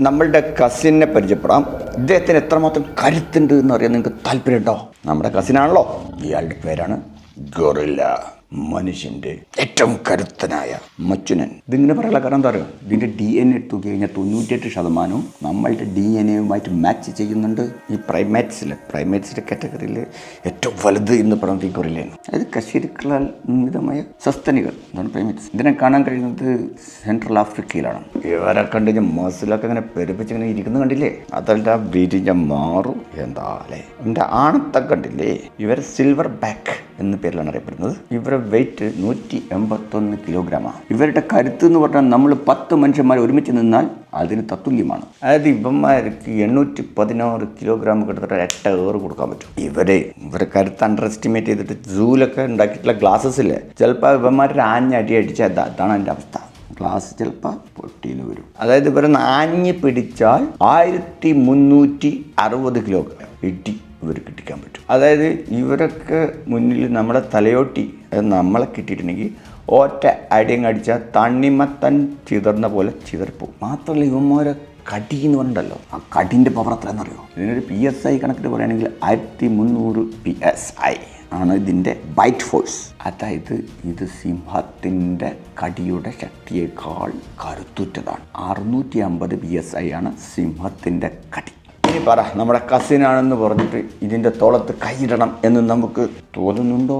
നമ്മളുടെ കസിനെ പരിചയപ്പെടാം. ഇദ്ദേഹത്തിന് എത്രമാത്രം കരുത്തുണ്ട് എന്ന് അറിയാൻ നിങ്ങൾക്ക് താല്പര്യമുണ്ടോ? നമ്മുടെ കസിനാണല്ലോ ഇയാളുടെ പേരാണ് ഗൊറില്ല. മനുഷ്യന്റെ ഏറ്റവും കരുത്തനായ മച്ചുനൻ. ഇതിങ്ങനെ പറയാനുള്ള കാരണം എന്താ പറയുക ഇതിന്റെ ഡി എൻ എടുത്തു കഴിഞ്ഞാൽ തൊണ്ണൂറ്റിയെട്ട് ശതമാനവും നമ്മളുടെ ഡി എൻ എയുമായിട്ട് മാച്ച് ചെയ്യുന്നുണ്ട്. ഈ പ്രൈമേറ്റ്സിലെ പ്രൈമേറ്റ്സിലെ കാറ്റഗറിയിൽ ഏറ്റവും വലുത് എന്ന് പറയുന്നത് ഈ ഗൊറില്ലയാണ് അതായത് കശീരുക്കളാൽ നിർമ്മിതമായ സസ്തനികൾ എന്താണ് പ്രൈമേറ്റ്സ് ഇതിനെ കാണാൻ കഴിയുന്നത് സെൻട്രൽ ആഫ്രിക്കയിലാണ് ഇവരെ കണ്ട് ഞാൻ മസിലൊക്കെ ഇങ്ങനെ പെരുപ്പിച്ച് ഇങ്ങനെ ഇരിക്കുന്നത് കണ്ടില്ലേ? അതല്ല വിരിഞ്ഞ മാറും? എന്താ അല്ലേ? എന്റെ ആണത്തെ കണ്ടില്ലേ? ഇവർ സിൽവർ ബാക്ക് എന്ന പേരിലാണ് അറിയപ്പെടുന്നത്. ഇവരുടെ വെയിറ്റ് നൂറ്റി എൺപത്തൊന്ന് കിലോഗ്രാമാണ് ഇവരുടെ കരുത്ത് എന്ന് പറഞ്ഞാൽ നമ്മൾ പത്ത് മനുഷ്യന്മാർ ഒരുമിച്ച് നിന്നാൽ അതിന് തത്തുല്യമാണ്. അതായത് ഇവന്മാർക്ക് എണ്ണൂറ്റി പതിനാറ് കിലോഗ്രാം കിട്ടത്തിട്ട് എട്ട ഏറ് കൊടുക്കാൻ പറ്റും. ഇവരെ ഇവരെ കരുത്ത് അണ്ടർ എസ്റ്റിമേറ്റ് ചെയ്തിട്ട് സൂലൊക്കെ ഉണ്ടാക്കിയിട്ടുള്ള ഗ്ലാസ്സസ് ഇല്ലേ? ചിലപ്പോൾ ഇവന്മാരുടെ ആഞ്ഞടി അടിച്ചാൽ അതാ അതാണ് എന്റെ അവസ്ഥ. ഗ്ലാസ് ചിലപ്പോൾ പൊട്ടിയിൽ വരും. അതായത് ഇവരെ ആഞ്ഞ് പിടിച്ചാൽ ആയിരത്തി മുന്നൂറ്റി അറുപത് കിലോഗ്രാം ഇടി ഇവർ കിട്ടിക്കാൻ പറ്റും. അതായത് ഇവരൊക്കെ മുന്നിൽ നമ്മുടെ തലയോട്ടി അത് നമ്മളെ കിട്ടിയിട്ടുണ്ടെങ്കിൽ ഒറ്റ അടിയങ്ങ് അടിച്ചാൽ തണ്ണിമത്തൻ ചിതർന്ന പോലെ ചിതറിപ്പോവും. മാത്രമല്ല ഇവന്മാരെ കടി എന്ന് പറഞ്ഞിട്ടല്ലോ ആ കടിന്റെ പവർ എത്ര എന്നറിയോ? ഇതിനൊരു പി എസ് ഐ കണക്കിൽ പറയുകയാണെങ്കിൽ ആയിരത്തി മുന്നൂറ് പി എസ് ഐ ആണ് ഇതിന്റെ ബൈറ്റ് ഫോഴ്സ് അതായത് ഇത് സിംഹത്തിന്റെ കടിയുടെ ശക്തിയേക്കാൾ കരുത്തുറ്റതാണ്. അറുന്നൂറ്റി അമ്പത് പി എസ് ഐ ആണ് സിംഹത്തിന്റെ കടി. പറ നമ്മുടെ കസിനാണെന്ന് പറഞ്ഞിട്ട് ഇതിന്റെ തോളത്ത് കൈയിടണം എന്ന് നമുക്ക് തോന്നുന്നുണ്ടോ?